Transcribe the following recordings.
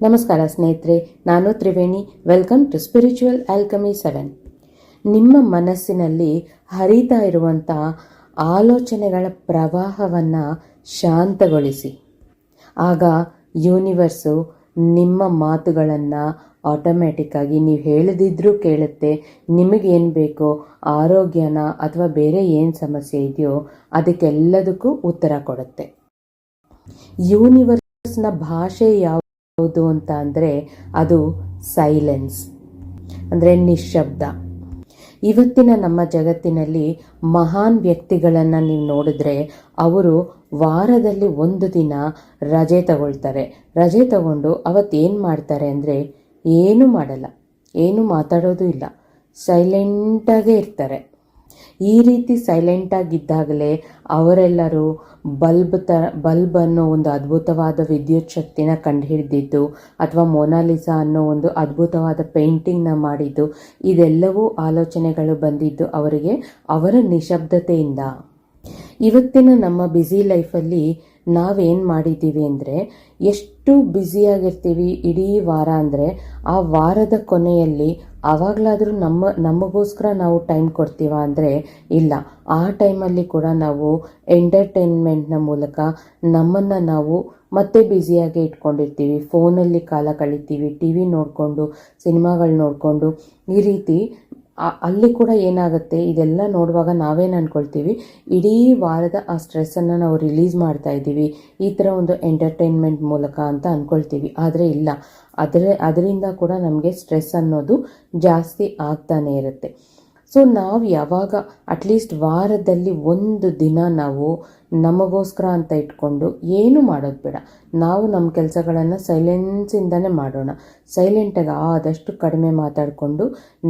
ನಮಸ್ಕಾರ ಸ್ನೇಹಿತರೆ, ನಾನು Triveni. Welcome to spiritual alchemy seven ನಿಮ್ಮ ಮನಸ್ಸಿನಲ್ಲಿ ಹರಿತಾ ಇರುವಂಥ ಆಲೋಚನೆಗಳ ಪ್ರವಾಹವನ್ನು ಶಾಂತಗೊಳಿಸಿ. ಆಗ ಯೂನಿವರ್ಸು ನಿಮ್ಮ ಮಾತುಗಳನ್ನು ಆಟೋಮ್ಯಾಟಿಕ್ಕಾಗಿ ನೀವು ಹೇಳದಿದ್ರೂ ಕೇಳುತ್ತೆ. ನಿಮಗೇನು ಬೇಕೋ, ಆರೋಗ್ಯನ ಅಥವಾ ಬೇರೆ ಏನು ಸಮಸ್ಯೆ ಇದೆಯೋ, ಅದಕ್ಕೆಲ್ಲದಕ್ಕೂ ಉತ್ತರ ಕೊಡುತ್ತೆ. ಯೂನಿವರ್ಸ್ನ ಭಾಷೆ ಯಾವುದು ಅಂತ ಅಂದರೆ ಅದು ಸೈಲೆನ್ಸ್ ಅಂದರೆ ನಿಶಬ್ದ ಇವತ್ತಿನ ನಮ್ಮ ಜಗತ್ತಿನಲ್ಲಿ ಮಹಾನ್ ವ್ಯಕ್ತಿಗಳನ್ನು ನೀವು ನೋಡಿದ್ರೆ ಅವರು ವಾರದಲ್ಲಿ ಒಂದು ದಿನ ರಜೆ ತಗೊಳ್ತಾರೆ. ರಜೆ ತಗೊಂಡು ಅವತ್ತೇನು ಮಾಡ್ತಾರೆ ಅಂದರೆ ಏನೂ ಮಾಡಲ್ಲ. ಏನೂ ಮಾತಾಡೋದು ಇಲ್ಲ. ಸೈಲೆಂಟಾಗೇ ಇರ್ತಾರೆ. ಈ ರೀತಿ ಸೈಲೆಂಟಾಗಿದ್ದಾಗಲೇ ಅವರೆಲ್ಲರೂ ಬಲ್ಬ್ ತ, ಬಲ್ಬ್ ಅನ್ನೋ ಒಂದು ಅದ್ಭುತವಾದ ವಿದ್ಯುತ್ ಶಕ್ತಿನ ಕಂಡುಹಿಡಿದಿದ್ದು, ಅಥವಾ ಮೊನಾಲಿಸಾ ಅನ್ನೋ ಒಂದು ಅದ್ಭುತವಾದ ಪೇಂಟಿಂಗ್ನ ಮಾಡಿದ್ದು, ಇದೆಲ್ಲವೂ ಆಲೋಚನೆಗಳು ಬಂದಿದ್ದು ಅವರಿಗೆ ಅವರ ನಿಶಬ್ದತೆಯಿಂದ. ಇವತ್ತಿನ ನಮ್ಮ ಬ್ಯುಸಿ ಲೈಫಲ್ಲಿ ನಾವೇನು ಮಾಡಿದ್ದೀವಿ ಅಂದರೆ, ಎಷ್ಟು ಬ್ಯುಸಿಯಾಗಿರ್ತೀವಿ ಇಡೀ ವಾರ ಅಂದರೆ, ಆ ವಾರದ ಕೊನೆಯಲ್ಲಿ ಆವಾಗಲಾದರೂ ನಮ್ಮ, ನಮಗೋಸ್ಕರ ನಾವು ಟೈಮ್ ಕೊಡ್ತೀವ ಅಂದರೆ ಇಲ್ಲ. ಆ ಟೈಮಲ್ಲಿ ಕೂಡ ನಾವು ಎಂಟರ್ಟೈನ್ಮೆಂಟ್ನ ಮೂಲಕ ನಮ್ಮನ್ನು ನಾವು ಮತ್ತೆ ಬ್ಯುಸಿಯಾಗಿ ಇಟ್ಕೊಂಡಿರ್ತೀವಿ. ಫೋನಲ್ಲಿ ಕಾಲ ಕಳಿತೀವಿ ಟಿ ವಿ ನೋಡಿಕೊಂಡು, ಸಿನಿಮಾಗಳು ನೋಡಿಕೊಂಡು. ಈ ರೀತಿ ಅಲ್ಲಿ ಕೂಡ ಏನಾಗುತ್ತೆ? ಇದೆಲ್ಲ ನೋಡುವಾಗ ನಾವೇನು ಅಂದ್ಕೊಳ್ತೀವಿ ಇಡೀ ವಾರದ ಆ ಸ್ಟ್ರೆಸ್ಸನ್ನು ನಾವು ರಿಲೀಸ್ ಮಾಡ್ತಾ ಇದ್ದೀವಿ. ಈ ಥರ ಒಂದು ಎಂಟರ್ಟೈನ್ಮೆಂಟ್ ಮೂಲಕ ಅಂತ ಅಂದ್ಕೊಳ್ತೀವಿ ಆದರೆ ಇಲ್ಲ. ಅದರ, ಅದರಿಂದ ಕೂಡ ನಮಗೆ ಸ್ಟ್ರೆಸ್ ಅನ್ನೋದು ಜಾಸ್ತಿ ಆಗ್ತಾನೆ ಇರುತ್ತೆ. ಸೊ ನಾವು ಯಾವಾಗ ಅಟ್ಲೀಸ್ಟ್ ವಾರದಲ್ಲಿ ಒಂದು ದಿನ ನಾವು ನಮಗೋಸ್ಕರ ಅಂತ ಇಟ್ಕೊಂಡು ಏನು ಮಾಡೋದು ಬೇಡ. ನಾವು ನಮ್ಮ ಕೆಲಸಗಳನ್ನು ಸೈಲೆನ್ಸಿಂದನೇ ಮಾಡೋಣ. ಸೈಲೆಂಟಾಗಿ ಆದಷ್ಟು ಕಡಿಮೆ ಮಾತಾಡಿಕೊಂಡು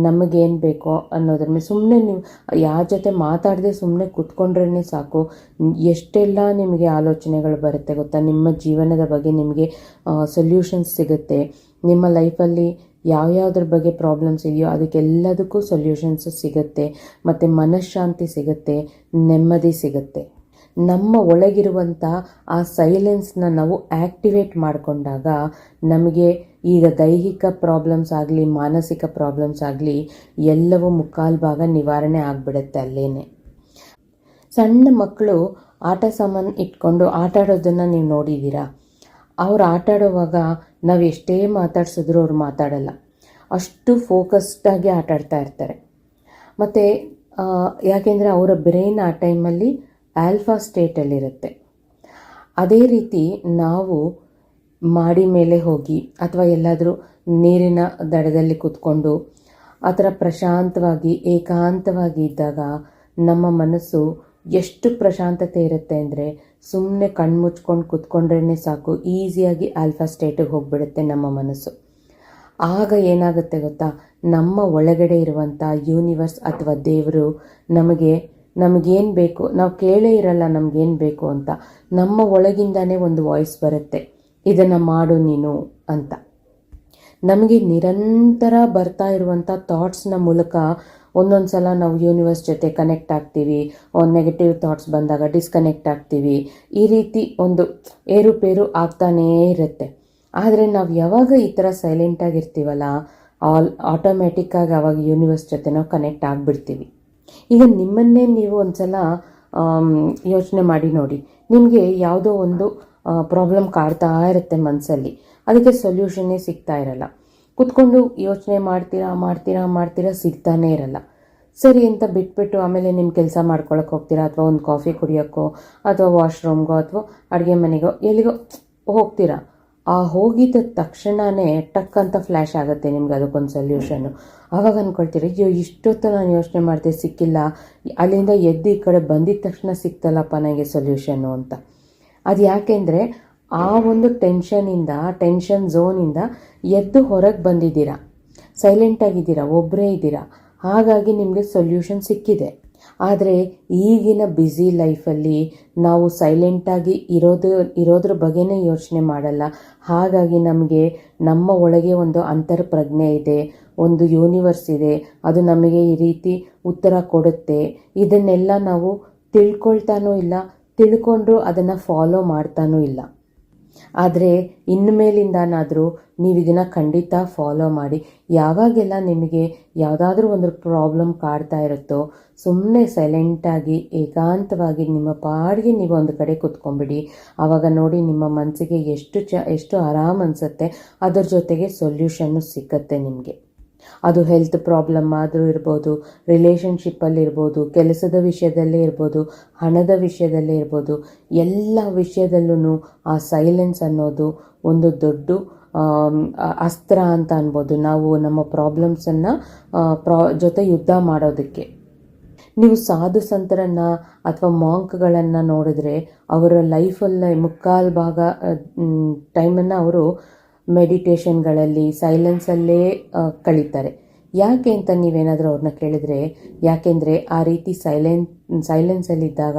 ನಮಗೇನು ಬೇಕೋ ಅನ್ನೋದ್ರ ಮೇಲೆ ಸುಮ್ಮನೆ ನೀವು ಯಾರ ಜೊತೆ ಮಾತಾಡದೆ ಸುಮ್ಮನೆ ಕೂತ್ಕೊಂಡ್ರೇ ಸಾಕು. ಎಷ್ಟೆಲ್ಲ ನಿಮಗೆ ಆಲೋಚನೆಗಳು ಬರುತ್ತೆ ಗೊತ್ತಾ? ನಿಮ್ಮ ಜೀವನದ ಬಗ್ಗೆ ನಿಮಗೆ ಸೊಲ್ಯೂಷನ್ಸ್ ಸಿಗುತ್ತೆ. ನಿಮ್ಮ ಲೈಫಲ್ಲಿ ಯಾವ್ಯಾವ್ದ್ರ ಬಗ್ಗೆ ಪ್ರಾಬ್ಲಮ್ಸ್ ಇದೆಯೋ ಅದಕ್ಕೆಲ್ಲದಕ್ಕೂ ಸೊಲ್ಯೂಷನ್ಸ್ ಸಿಗುತ್ತೆ. ಮತ್ತು ಮನಃಶಾಂತಿ ಸಿಗುತ್ತೆ, ನೆಮ್ಮದಿ ಸಿಗುತ್ತೆ. ನಮ್ಮ ಒಳಗಿರುವಂಥ ಆ ಸೈಲೆನ್ಸ್ನ ನಾವು ಆ್ಯಕ್ಟಿವೇಟ್ ಮಾಡಿಕೊಂಡಾಗ ನಮಗೆ ಈಗ ದೈಹಿಕ ಪ್ರಾಬ್ಲಮ್ಸ್ ಆಗಲಿ, ಮಾನಸಿಕ ಪ್ರಾಬ್ಲಮ್ಸ್ ಆಗಲಿ ಎಲ್ಲವೂ ಮುಕ್ಕಾಲು ಭಾಗ ನಿವಾರಣೆ ಆಗಿಬಿಡುತ್ತೆ ಅಲ್ಲೇ ಸಣ್ಣ ಮಕ್ಕಳು ಆಟ ಸಾಮಾನು ಇಟ್ಕೊಂಡು ಆಟ ಆಡೋದನ್ನು ನೀವು ನೋಡಿದ್ದೀರಾ ಅವ್ರು ಆಟ ಆಡೋವಾಗ ನಾವು ಎಷ್ಟೇ ಮಾತಾಡ್ಸಿದ್ರು ಅವ್ರು ಮಾತಾಡಲ್ಲ. ಅಷ್ಟು ಫೋಕಸ್ಡಾಗಿ ಆಟಾಡ್ತಾ ಇರ್ತಾರೆ. ಮತ್ತು ಯಾಕೆಂದರೆ ಅವರ ಬ್ರೈನ್ ಆ ಟೈಮಲ್ಲಿ ಆಲ್ಫಾ ಸ್ಟೇಟಲ್ಲಿರುತ್ತೆ. ಅದೇ ರೀತಿ ನಾವು ಮಾಡಿ ಮೇಲೆ ಹೋಗಿ ಅಥವಾ ಎಲ್ಲಾದರೂ ನೀರಿನ ದಡದಲ್ಲಿ ಕೂತ್ಕೊಂಡು ಆ ಥರ ಪ್ರಶಾಂತವಾಗಿ, ಏಕಾಂತವಾಗಿ ಇದ್ದಾಗ ನಮ್ಮ ಮನಸ್ಸು ಎಷ್ಟು ಪ್ರಶಾಂತತೆ ಇರುತ್ತೆ ಅಂದರೆ ಸುಮ್ಮನೆ ಕಣ್ಣು ಮುಚ್ಕೊಂಡು ಕೂತ್ಕೊಂಡ್ರೇ ಸಾಕು, ಈಸಿಯಾಗಿ ಆಲ್ಫಾ ಸ್ಟೇಟಿಗೆ ಹೋಗಿಬಿಡುತ್ತೆ ನಮ್ಮ ಮನಸ್ಸು. ಆಗ ಏನಾಗುತ್ತೆ ಗೊತ್ತಾ? ನಮ್ಮ ಒಳಗಡೆ ಇರುವಂಥ ಯೂನಿವರ್ಸ್ ಅಥವಾ ದೇವರು ನಮಗೆ ನಮಗೇನು ಬೇಕು? ನಾವು ಕೇಳೇ ಇರಲ್ಲ ನಮಗೇನು ಬೇಕು ಅಂತ. ನಮ್ಮ ಒಳಗಿಂದನೇ ಒಂದು ವಾಯ್ಸ್ ಬರುತ್ತೆ. ಇದನ್ನು ಮಾಡು ನೀನು ಅಂತ. ನಮಗೆ ನಿರಂತರ ಬರ್ತಾ ಇರುವಂಥ ಥಾಟ್ಸ್ನ ಮೂಲಕ ಒಂದೊಂದು ಸಲ ನಾವು ಯೂನಿವರ್ಸ್ ಜೊತೆ ಕನೆಕ್ಟ್ ಆಗ್ತೀವಿ. ನೆಗೆಟಿವ್ ಥಾಟ್ಸ್ ಬಂದಾಗ ಡಿಸ್ಕನೆಕ್ಟ್ ಆಗ್ತೀವಿ. ಈ ರೀತಿ ಒಂದು ಏರುಪೇರು ಆಗ್ತಾನೇ ಇರುತ್ತೆ. ಆದರೆ ನಾವು ಯಾವಾಗ ಈ ಥರ ಸೈಲೆಂಟಾಗಿರ್ತೀವಲ್ಲ ಆಲ್ ಆಟೋಮ್ಯಾಟಿಕ್ಕಾಗಿ ಆವಾಗ ಯೂನಿವರ್ಸ್ ಜೊತೆ ನಾವು ಕನೆಕ್ಟ್ ಆಗಿಬಿಡ್ತೀವಿ. ಈಗ ನಿಮ್ಮನ್ನೇ ನೀವು ಒಂದು ಸಲ ಯೋಚನೆ ಮಾಡಿ ನೋಡಿ. ನಿಮಗೆ ಯಾವುದೋ ಒಂದು ಪ್ರಾಬ್ಲಮ್ ಕಾಡ್ತಾ ಇರುತ್ತೆ ಮನಸ್ಸಲ್ಲಿ ಅದಕ್ಕೆ ಸೊಲ್ಯೂಷನ್ನೇ ಸಿಗ್ತಾ ಇರಲ್ಲ. ಕುತ್ಕೊಂಡು ಯೋಚನೆ ಮಾಡ್ತೀರಾ ಮಾಡ್ತೀರಾ ಮಾಡ್ತೀರಾ ಸಿಗ್ತಾನೇ ಇರಲ್ಲ. ಸರಿ ಅಂತ ಬಿಟ್ಬಿಟ್ಟು ಆಮೇಲೆ ನಿಮ್ಮ ಕೆಲಸ ಮಾಡ್ಕೊಳಕ್ಕೆ ಹೋಗ್ತೀರಾ? ಅಥವಾ ಒಂದು ಕಾಫಿ ಕುಡಿಯೋಕ್ಕೋ, ಅಥವಾ ವಾಶ್ರೂಮ್ಗೋ ಅಥವಾ ಅಡುಗೆ ಮನೆಗೋ, ಎಲ್ಲಿಗೋ ಹೋಗ್ತೀರಾ? ಆ ಹೋಗಿದ ತಕ್ಷಣವೇ ಟಕ್ ಅಂತ ಫ್ಲ್ಯಾಶ್ ಆಗುತ್ತೆ ನಿಮ್ಗೆ ಅದಕ್ಕೊಂದು ಸೊಲ್ಯೂಷನ್ನು ಆವಾಗ ಅಂದ್ಕೊಳ್ತೀರಿ ಅಯ್ಯೋ, ಇಷ್ಟೊತ್ತು ನಾನು ಯೋಚನೆ ಮಾಡಿದೆ, ಸಿಕ್ಕಿಲ್ಲ. ಅಲ್ಲಿಂದ ಎದ್ದು ಈ ಕಡೆ ಬಂದಿದ್ದ ತಕ್ಷಣ ಸಿಕ್ತಲ್ಲಪ್ಪ ನನಗೆ ಸೊಲ್ಯೂಷನ್ನು ಅಂತ. ಅದು ಯಾಕೆಂದರೆ, ಆ ಒಂದು ಟೆನ್ಷನಿಂದ ಟೆನ್ಷನ್ ಝೋನಿಂದ ಎದ್ದು ಹೊರಗೆ ಬಂದಿದ್ದೀರಾ. ಸೈಲೆಂಟಾಗಿದ್ದೀರಾ ಒಬ್ಬರೇ ಇದ್ದೀರಾ. ಹಾಗಾಗಿ ನಿಮಗೆ ಸೊಲ್ಯೂಷನ್ ಸಿಕ್ಕಿದೆ. ಆದರೆ ಈಗಿನ ಬ್ಯುಸಿ ಲೈಫಲ್ಲಿ ನಾವು ಸೈಲೆಂಟಾಗಿ ಇರೋದು, ಇರೋದ್ರ ಬಗ್ಗೆನೇ ಯೋಚನೆ ಮಾಡಲ್ಲ. ಹಾಗಾಗಿ ನಮಗೆ ನಮ್ಮ ಒಳಗೆ ಒಂದು ಅಂತರ್ಪ್ರಜ್ಞೆ ಇದೆ, ಒಂದು ಯೂನಿವರ್ಸ್ ಇದೆ. ಅದು ನಮಗೆ ಈ ರೀತಿ ಉತ್ತರ ಕೊಡುತ್ತೆ. ಇದನ್ನೆಲ್ಲ ನಾವು ತಿಳ್ಕೊಳ್ತಾನೂ ಇಲ್ಲ, ತಿಳ್ಕೊಂಡ್ರೂ ಅದನ್ನು ಫಾಲೋ ಮಾಡ್ತಾನೂ ಇಲ್ಲ. ಆದರೆ ಇನ್ನು ಮೇಲಿಂದನಾದರೂ ನೀವು ಇದನ್ನು ಖಂಡಿತ ಫಾಲೋ ಮಾಡಿ. ಯಾವಾಗೆಲ್ಲ ನಿಮಗೆ ಯಾವುದಾದ್ರೂ ಒಂದು ಪ್ರಾಬ್ಲಮ್ ಕಾಡ್ತಾ ಇರುತ್ತೋ ಸುಮ್ಮನೆ ಸೈಲೆಂಟಾಗಿ ಏಕಾಂತವಾಗಿ ನಿಮ್ಮ ಪಾಡಿಗೆ ನೀವು ಒಂದು ಕಡೆ ಕೂತ್ಕೊಂಬಿಡಿ ಆವಾಗ ನೋಡಿ ನಿಮ್ಮ ಮನಸ್ಸಿಗೆ ಎಷ್ಟು ಚ, ಎಷ್ಟು ಆರಾಮ ಅನಿಸುತ್ತೆ. ಅದರ ಜೊತೆಗೆ ಸೊಲ್ಯೂಷನ್ನು ಸಿಕ್ಕತ್ತೆ ನಿಮಗೆ. ಅದು ಹೆಲ್ತ್ ಪ್ರಾಬ್ಲಮ್ ಆದರೂ ಇರ್ಬೋದು ರಿಲೇಷನ್ಶಿಪ್ಪಲ್ಲಿ ಇರ್ಬೋದು, ಕೆಲಸದ ವಿಷಯದಲ್ಲೇ ಇರ್ಬೋದು, ಹಣದ ವಿಷಯದಲ್ಲೇ ಇರ್ಬೋದು, ಎಲ್ಲ ವಿಷಯದಲ್ಲೂ ಆ ಸೈಲೆನ್ಸ್ ಅನ್ನೋದು ಒಂದು ದೊಡ್ಡ ಅಸ್ತ್ರ ಅಂತ ಅನ್ಬೋದು. ನಾವು ನಮ್ಮ ಪ್ರಾಬ್ಲಮ್ಸನ್ನು ಪ್ರಾ, ಜೊತೆ ಯುದ್ಧ ಮಾಡೋದಕ್ಕೆ. ನೀವು ಸಾಧು ಸಂತರನ್ನ ಅಥವಾ ಮಾಂಕ್ಗಳನ್ನು ನೋಡಿದ್ರೆ, ಅವರ ಲೈಫಲ್ಲ ಮುಕ್ಕಾಲು ಭಾಗ ಟೈಮನ್ನು ಅವರು ಮೆಡಿಟೇಷನ್ಗಳಲ್ಲಿ ಸೈಲೆನ್ಸಲ್ಲೇ ಕಳೀತಾರೆ. ಯಾಕೆ ಅಂತ ನೀವೇನಾದರೂ ಅವ್ರನ್ನ ಕೇಳಿದ್ರೆ, ಯಾಕೆಂದರೆ ಆ ರೀತಿ ಸೈಲೆನ್, ಸೈಲೆನ್ಸಲ್ಲಿದ್ದಾಗ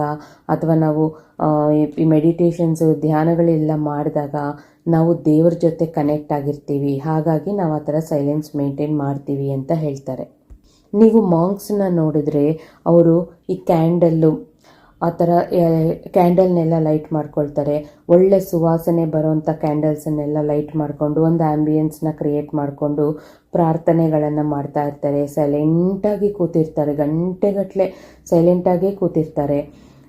ಅಥವಾ ನಾವು ಈ ಮೆಡಿಟೇಷನ್ಸು, ಧ್ಯಾನಗಳೆಲ್ಲ ಮಾಡಿದಾಗ ನಾವು ದೇವ್ರ ಜೊತೆ ಕನೆಕ್ಟ್ ಆಗಿರ್ತೀವಿ. ಹಾಗಾಗಿ ನಾವು ಆ ಥರ ಸೈಲೆನ್ಸ್ ಮೇಂಟೈನ್ ಮಾಡ್ತೀವಿ ಅಂತ ಹೇಳ್ತಾರೆ. ನೀವು ಮಾಂಕ್ಸನ್ನ ನೋಡಿದ್ರೆ, ಅವರು ಈ ಕ್ಯಾಂಡಲ್ಲು ಆ ಥರ ಕ್ಯಾಂಡಲ್ನೆಲ್ಲ ಲೈಟ್ ಮಾಡ್ಕೊಳ್ತಾರೆ. ಒಳ್ಳೆ ಸುವಾಸನೆ ಬರೋವಂಥ ಕ್ಯಾಂಡಲ್ಸನ್ನೆಲ್ಲ ಲೈಟ್ ಮಾಡಿಕೊಂಡು, ಒಂದು ಆ್ಯಂಬಿಯನ್ಸ್ನ ಕ್ರಿಯೇಟ್ ಮಾಡಿಕೊಂಡು ಪ್ರಾರ್ಥನೆಗಳನ್ನು ಮಾಡ್ತಾ ಇರ್ತಾರೆ. ಸೈಲೆಂಟಾಗಿ ಕೂತಿರ್ತಾರೆ ಗಂಟೆಗಟ್ಟಲೆ ಸೈಲೆಂಟಾಗೇ ಕೂತಿರ್ತಾರೆ.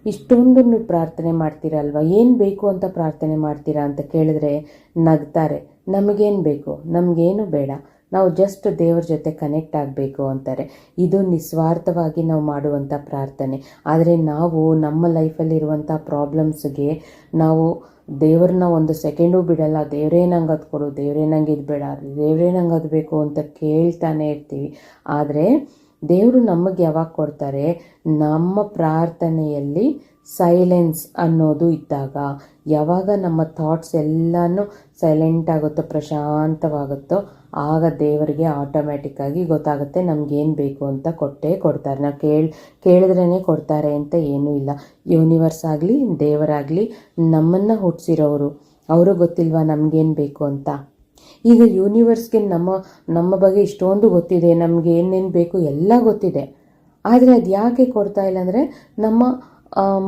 ಇಷ್ಟೊಂದು ನೀವು ಪ್ರಾರ್ಥನೆ ಮಾಡ್ತೀರಲ್ವ ಏನು ಬೇಕು ಅಂತ ಪ್ರಾರ್ಥನೆ ಮಾಡ್ತೀರಾ ಅಂತ ಕೇಳಿದ್ರೆ ನಗ್ತಾರೆ. ನಮಗೇನು ಬೇಕು? ನಮಗೇನು ಬೇಡ. ನಾವು ಜಸ್ಟ್ ದೇವ್ರ ಜೊತೆ ಕನೆಕ್ಟ್ ಆಗಬೇಕು ಅಂತಾರೆ. ಇದು ನಿಸ್ವಾರ್ಥವಾಗಿ ನಾವು ಮಾಡುವಂಥ ಪ್ರಾರ್ಥನೆ. ಆದರೆ ನಾವು ನಮ್ಮ ಲೈಫಲ್ಲಿರುವಂಥ ಪ್ರಾಬ್ಲಮ್ಸ್ಗೆ ನಾವು ದೇವ್ರನ್ನ ಒಂದು ಸೆಕೆಂಡು ಬಿಡಲ್ಲ. ದೇವರೇ ನಂಗೆ ಅದು ಕೊಡು, ದೇವರೇ ನಂಗೆ ಇದು ಬೇಡ, ದೇವರೇ ನಂಗೆ ಅದು ಬೇಕು ಅಂತ ಕೇಳ್ತಾನೆ ಇರ್ತೀವಿ. ಆದರೆ ದೇವರು ನಮಗೆ ಯಾವಾಗ ಕೊಡ್ತಾರೆ? ನಮ್ಮ ಪ್ರಾರ್ಥನೆಯಲ್ಲಿ ಸೈಲೆನ್ಸ್ ಅನ್ನೋದು ಇದ್ದಾಗ. ಯಾವಾಗ ನಮ್ಮ ಥಾಟ್ಸ್ ಎಲ್ಲನೂ ಸೈಲೆಂಟ್ ಆಗುತ್ತೋ, ಪ್ರಶಾಂತವಾಗುತ್ತೋ ಆಗ ದೇವರಿಗೆ ಆಟೋಮ್ಯಾಟಿಕ್ಕಾಗಿ ಗೊತ್ತಾಗುತ್ತೆ ನಮಗೇನು ಬೇಕು ಅಂತ ಕೊಟ್ಟೇ ಕೊಡ್ತಾರೆ. ನಾವು ಕೇಳಿ ಕೇಳಿದ್ರೇ ಕೊಡ್ತಾರೆ ಅಂತ ಏನೂ ಇಲ್ಲ. ಯೂನಿವರ್ಸ್ ಆಗಲಿ, ದೇವರಾಗಲಿ, ನಮ್ಮನ್ನು ಹುಟ್ಟಿಸಿರೋರು ಅವರು ಗೊತ್ತಿಲ್ವಾ ನಮಗೇನು ಬೇಕು ಅಂತ? ಈಗ ಯೂನಿವರ್ಸ್ಗೆ ನಮ್ಮ ನಮ್ಮ ಬಗ್ಗೆ ಇಷ್ಟೊಂದು ಗೊತ್ತಿದೆ ನಮಗೆ ಏನೇನು ಬೇಕು ಎಲ್ಲ ಗೊತ್ತಿದೆ. ಆದರೆ ಅದು ಯಾಕೆ ಕೊಡ್ತಾ ಇಲ್ಲ ಅಂದರೆ ನಮ್ಮ